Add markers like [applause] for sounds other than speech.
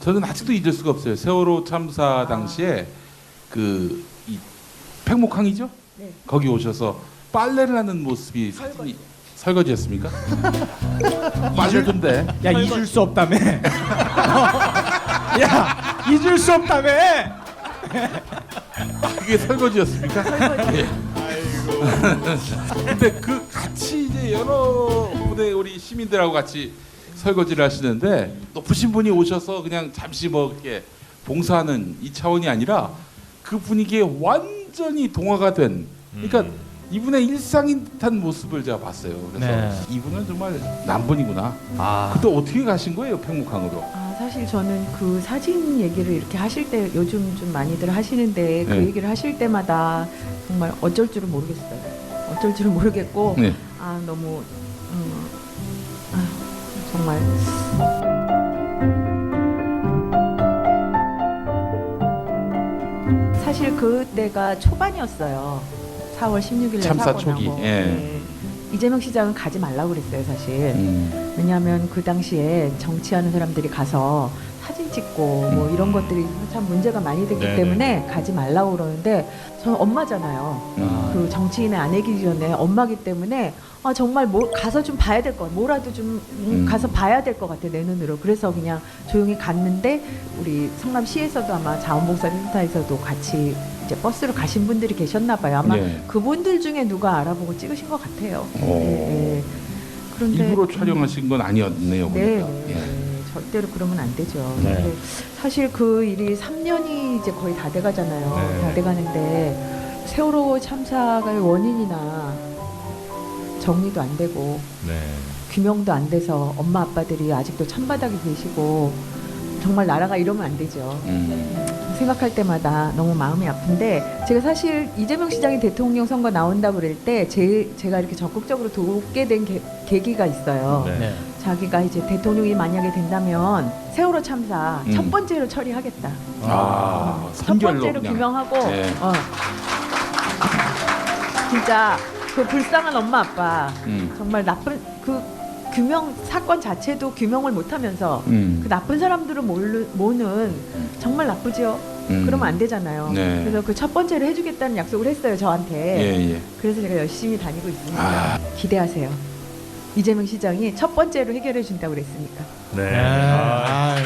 저는 아직도 잊을 수가 없어요. 세월호 참사 당시에 그 이 팽목항이죠? 네. 거기 오셔서 빨래를 하는 모습이 사진이 설거지였습니까? [laughs] 빨래던데. 야 잊을 수 없다며. 야 잊을 수 없다며. 그게 설거지였습니까? 예. [laughs] 근데 그 같이 이제 여러 분의 우리 시민들하고 같이 설거지를 하시는데 높으신 분이 오셔서 그냥 잠시 뭐 이렇게 봉사하는 이 차원이 아니라 그 분위기에 완전히 동화가 된 그러니까 이분의 일상인 듯한 모습을 제가 봤어요. 그래서 네. 이분은 정말 남분이구나. 아. 그때 어떻게 가신 거예요, 평목항으로? 아, 사실 저는 그 사진 얘기를 이렇게 하실 때 요즘 좀 많이들 하시는데 그 네. 얘기를 하실 때마다 정말 어쩔 줄은 모르겠어요. 어쩔 줄은 모르겠고 네. 아 너무 음, 아, 정말 사실 그때가 초반이었어요. 4월 16일 날 참사 사고 초기, 나고. 예. 네. 이재명 시장은 가지 말라고 그랬어요, 사실. 음. 왜냐하면 그 당시에 정치하는 사람들이 가서 사진 찍고 뭐 이런 것들이 참 문제가 많이 됐기 네네. 때문에 가지 말라고 그러는데 저는 엄마잖아요. 음. 그 정치인의 아내기 전에 엄마기 때문에 아 정말 뭐 가서 좀 봐야 될 것. 뭐라도 좀 음, 음. 가서 봐야 될 것 같아 내 눈으로. 그래서 그냥 조용히 갔는데 우리 성남시에서도 아마 자원봉사센터에서도 같이 이제 버스로 가신 분들이 계셨나 봐요. 아마 네. 그분들 중에 누가 알아보고 찍으신 것 같아요. 오. 예, 예. 그런데 일부러 음, 촬영하신 건 아니었네요. 네, 보니까. 네, 예. 네. 절대로 그러면 안 되죠. 네. 근데 사실 그 일이 3년이 이제 거의 다 돼가잖아요. 네. 다 돼가는데 세월호 참사가 원인이나 정리도 안 되고 네. 규명도 안 돼서 엄마 아빠들이 아직도 찬바닥에 계시고 정말 나라가 이러면 안 되죠. 음. 생각할 때마다 너무 마음이 아픈데 제가 사실 이재명 시장이 대통령 선거 나온다 그럴 때 제, 제가 이렇게 적극적으로 돕게 된 계, 계기가 있어요. 네. 네. 자기가 이제 대통령이 만약에 된다면 세월호 참사 음. 첫 번째로 처리하겠다. 아, 첫 번째로 그냥. 규명하고 네. 어. 진짜 그 불쌍한 엄마 아빠 음. 정말 나쁜 그 규명 사건 자체도 규명을 못하면서 음. 그 나쁜 사람들을 모르, 모는 정말 나쁘죠. 음. 그러면 안 되잖아요. 네. 그래서 그 첫 번째로 해주겠다는 약속을 했어요 저한테. 예, 예. 그래서 제가 열심히 다니고 있습니다. 아. 기대하세요. 이재명 시장이 첫 번째로 해결해 준다고 그랬으니까. 네. 네. 아, 아,